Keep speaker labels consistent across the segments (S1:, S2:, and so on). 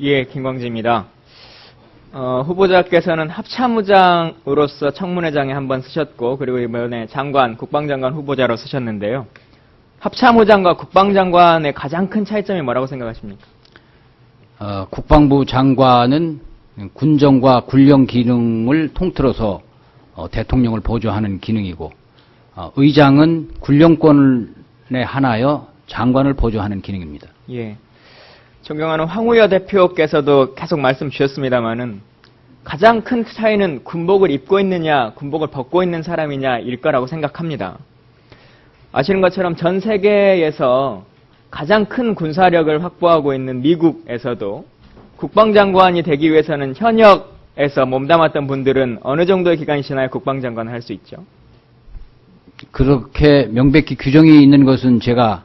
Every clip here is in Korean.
S1: 예, 김광지입니다. 어, 후보자께서는 합참의장으로서 청문회장에 한번 쓰셨고, 그리고 이번에 장관, 국방장관 후보자로 쓰셨는데요. 합참의장과 국방장관의 가장 큰 차이점이 뭐라고 생각하십니까?
S2: 어, 국방부 장관은 군정과 군령 기능을 통틀어서 어, 대통령을 보조하는 기능이고 어, 의장은 군령권에 한하여 장관을 보조하는 기능입니다.
S1: 예. 존경하는 황우여 대표께서도 계속 말씀 주셨습니다만은 가장 큰 차이는 군복을 입고 있느냐, 군복을 벗고 있는 사람이냐일 거라고 생각합니다. 아시는 것처럼 전 세계에서 가장 큰 군사력을 확보하고 있는 미국에서도 국방장관이 되기 위해서는 현역에서 몸담았던 분들은 어느 정도의 기간이 지나야 국방장관을 할 수 있죠.
S2: 그렇게 명백히 규정이 있는 것은 제가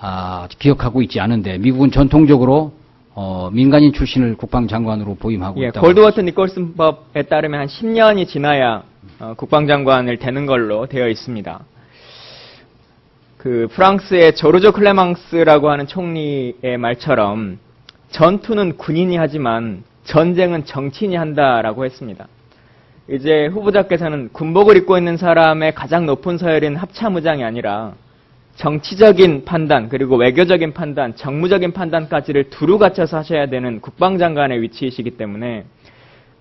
S2: 아, 기억하고 있지 않은데 미국은 전통적으로 어, 민간인 출신을 국방장관으로 보임하고
S1: 예,
S2: 있다고.
S1: 골드워터 니콜슨 법에 따르면 한 10년이 지나야 어, 국방장관을 되는 걸로 되어 있습니다. 그 프랑스의 조르조 클레망스라고 하는 총리의 말처럼 전투는 군인이 하지만 전쟁은 정치인이 한다라고 했습니다. 이제 후보자께서는 군복을 입고 있는 사람의 가장 높은 서열인 합참의장이 아니라 정치적인 판단 그리고 외교적인 판단, 정무적인 판단까지를 두루 갖춰서 하셔야 되는 국방장관의 위치이시기 때문에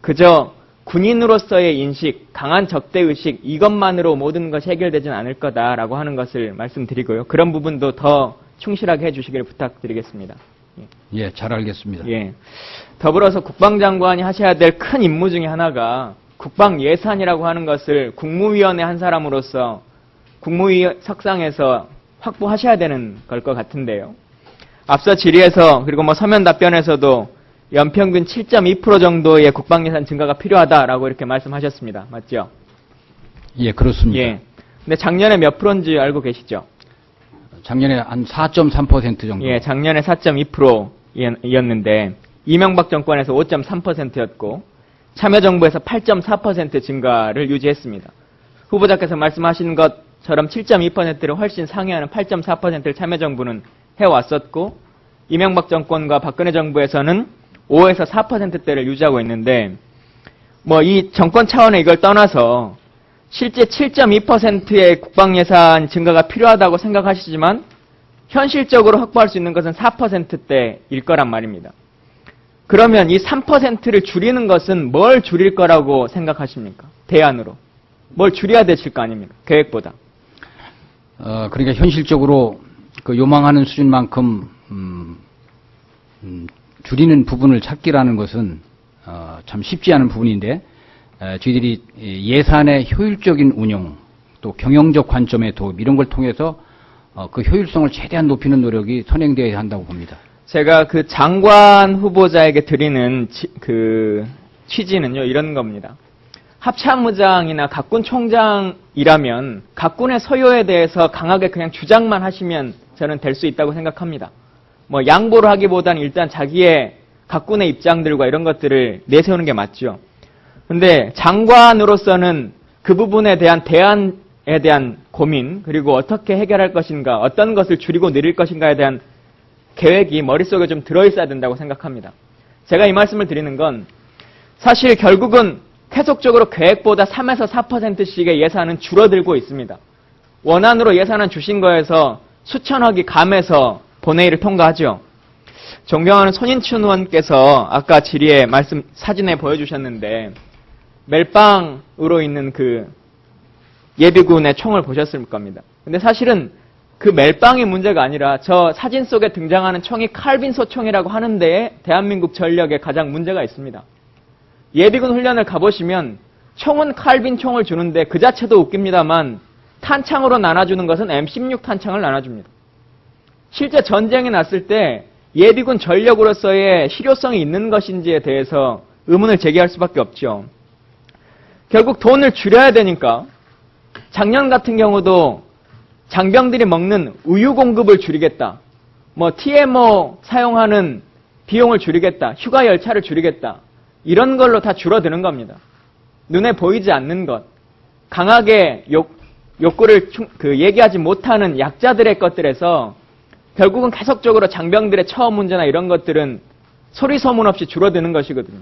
S1: 그저 군인으로서의 인식, 강한 적대의식 이것만으로 모든 것이 해결되진 않을 거다라고 하는 것을 말씀드리고요. 그런 부분도 더 충실하게 해주시길 부탁드리겠습니다.
S2: 예, 잘 알겠습니다.
S1: 예. 더불어서 국방장관이 하셔야 될 큰 임무 중에 하나가 국방 예산이라고 하는 것을 국무위원회 한 사람으로서 국무위 석상에서 확보하셔야 되는 걸 것 같은데요. 앞서 질의에서 그리고 뭐 서면 답변에서도 연평균 7.2% 정도의 국방 예산 증가가 필요하다라고 이렇게 말씀하셨습니다. 맞죠?
S2: 예, 그렇습니다.
S1: 예. 근데 작년에 몇 프로인지 알고 계시죠?
S2: 작년에 한 4.3% 정도.
S1: 예, 작년에 4.2%였는데 이명박 정권에서 5.3%였고 참여정부에서 8.4% 증가를 유지했습니다. 후보자께서 말씀하신 것 처럼 7.2%를 훨씬 상회하는 8.4%를 참여정부는 해왔었고 이명박 정권과 박근혜 정부에서는 5에서 4%대를 유지하고 있는데 뭐 이 정권 차원의 이걸 떠나서 실제 7.2%의 국방 예산 증가가 필요하다고 생각하시지만 현실적으로 확보할 수 있는 것은 4%대일 거란 말입니다. 그러면 이 3%를 줄이는 것은 뭘 줄일 거라고 생각하십니까? 대안으로. 뭘 줄여야 되실 거 아닙니까? 계획보다.
S2: 어, 그러니까 현실적으로 그 요망하는 수준만큼 음, 음, 줄이는 부분을 찾기라는 것은 어, 참 쉽지 않은 부분인데 에, 저희들이 이 예산의 효율적인 운용 또 경영적 관점의 도움 이런 걸 통해서 어, 그 효율성을 최대한 높이는 노력이 선행되어야 한다고 봅니다.
S1: 제가 그 장관 후보자에게 드리는 지- 그 취지는요, 이런 겁니다. 합참의장이나 각군 총장이라면 각군의 서요에 대해서 강하게 그냥 주장만 하시면 저는 될 수 있다고 생각합니다. 뭐 양보를 하기보다는 일단 자기의 각군의 입장들과 이런 것들을 내세우는 게 맞죠. 근데 장관으로서는 그 부분에 대한 대안에 대한 고민, 그리고 어떻게 해결할 것인가, 어떤 것을 줄이고 늘릴 것인가에 대한 계획이 머릿속에 좀 들어있어야 된다고 생각합니다. 제가 이 말씀을 드리는 건 사실 결국은 계속적으로 계획보다 3에서 4%씩의 예산은 줄어들고 있습니다. 원안으로 예산은 주신 거에서 수천억이 감해서 본회의를 통과하죠. 존경하는 손인춘 의원께서 아까 질의에 말씀 사진에 보여주셨는데 멜빵으로 있는 그 예비군의 총을 보셨을 겁니다. 근데 사실은 그 멜빵이 문제가 아니라 저 사진 속에 등장하는 총이 칼빈 소 총이라고 하는데 대한민국 전력에 가장 문제가 있습니다. 예비군 훈련을 가보시면 총은 칼빈 총을 주는데 그 자체도 웃깁니다만 탄창으로 나눠주는 것은 M16 탄창을 나눠줍니다. 실제 전쟁이 났을 때 예비군 전력으로서의 실효성이 있는 것인지에 대해서 의문을 제기할 수밖에 없죠. 결국 돈을 줄여야 되니까 작년 같은 경우도 장병들이 먹는 우유 공급을 줄이겠다. 뭐 TMO 사용하는 비용을 줄이겠다. 휴가 열차를 줄이겠다. 이런 걸로 다 줄어드는 겁니다. 눈에 보이지 않는 것. 강하게 욕, 욕구를 충- 그 얘기하지 못하는 약자들의 것들에서 결국은 계속적으로 장병들의 처우 문제나 이런 것들은 소리 소문 없이 줄어드는 것이거든요.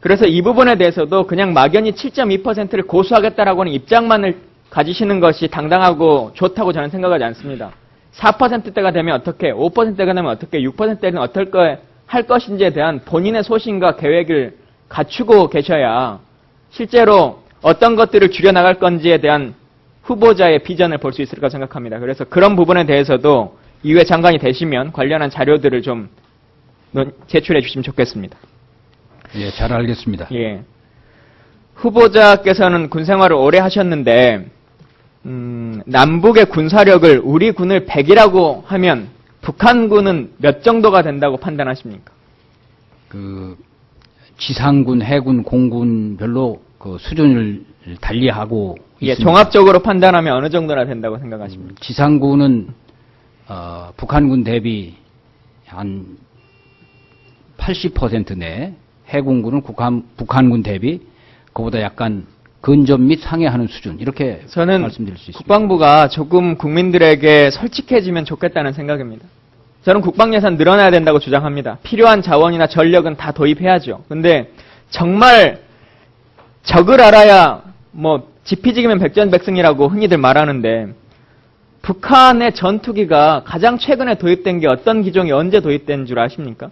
S1: 그래서 이 부분에 대해서도 그냥 막연히 7.2%를 고수하겠다라고 하는 입장만을 가지시는 것이 당당하고 좋다고 저는 생각하지 않습니다. 4%대가 되면 어떻게, 5%대가 되면 어떻게, 6%대는 어떨 거, 할 것인지에 대한 본인의 소신과 계획을 갖추고 계셔야 실제로 어떤 것들을 줄여나갈 건지에 대한 후보자의 비전을 볼 수 있을 까 생각합니다. 그래서 그런 부분에 대해서도 이후에 장관이 되시면 관련한 자료들을 좀 논- 제출해 주시면 좋겠습니다.
S2: 예, 잘 알겠습니다.
S1: 예. 후보자께서는 군 생활을 오래 하셨는데, 음, 남북의 군사력을 우리 군을 100이라고 하면 북한군은 몇 정도가 된다고 판단하십니까?
S2: 그 지상군, 해군, 공군별로 그 수준을 달리하고
S1: 예,
S2: 있습니다.
S1: 종합적으로 판단하면 어느 정도나 된다고 생각하십니까?
S2: 지상군은 어, 북한군 대비 한 80%내, 해군군은 북한, 북한군 대비 그보다 약간 근접 및 상회하는 수준 이렇게
S1: 저는
S2: 말씀드릴 수 있습니다.
S1: 국방부가 조금 국민들에게 솔직해지면 좋겠다는 생각입니다. 저는 국방 예산 늘어나야 된다고 주장합니다. 필요한 자원이나 전력은 다 도입해야죠. 근데 정말 적을 알아야 뭐 지피지기면 백전백승이라고 흔히들 말하는데 북한의 전투기가 가장 최근에 도입된 게 어떤 기종이 언제 도입된 줄 아십니까?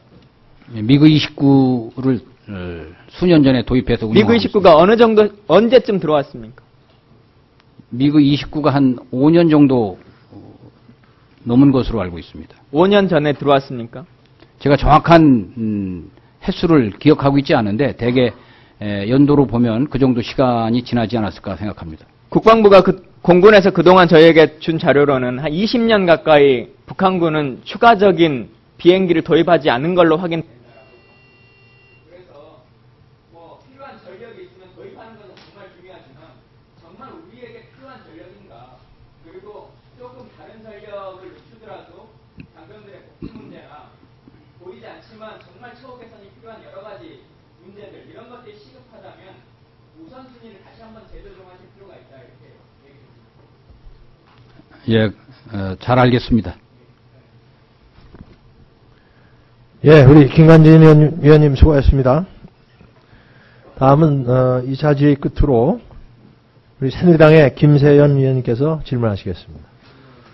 S2: 예, 미그 29를 어, 수년 전에 도입해서 운영하고
S1: 29가 어느 정도 언제쯤 들어왔습니까?
S2: 미그 29가 한 5년 정도 어, 넘은 것으로 알고 있습니다.
S1: 5년 전에 들어왔습니까?
S2: 제가 정확한 음, 횟수를 기억하고 있지 않은데 대개 에, 연도로 보면 그 정도 시간이 지나지 않았을까 생각합니다.
S1: 국방부가 그 공군에서 그동안 저희에게 준 자료로는 한 20년 가까이 북한군은 추가적인 비행기를 도입하지 않은 걸로 확인. 그래서 뭐 필요한 전력이 있으면 도입하는 것은 정말 중요하지만 정말 우리에게 필요한 전력인가 그리고 조금 다른 전력을 늦추더라도 장병들의 복지 문제나 않지만 정말 처우 개선이 필요한 여러 가지 문제들 이런 것들이 시급하다면 우선순위를 다시 한번 재조정하실 필요가 있다 이렇게 얘기해.
S2: 예, 어, 잘 알겠습니다.
S3: 예, 우리 김관진 위원님 수고하셨습니다. 다음은 어, 이 자지의 끝으로 우리 새누리당의 김세연 위원님께서 질문하시겠습니다.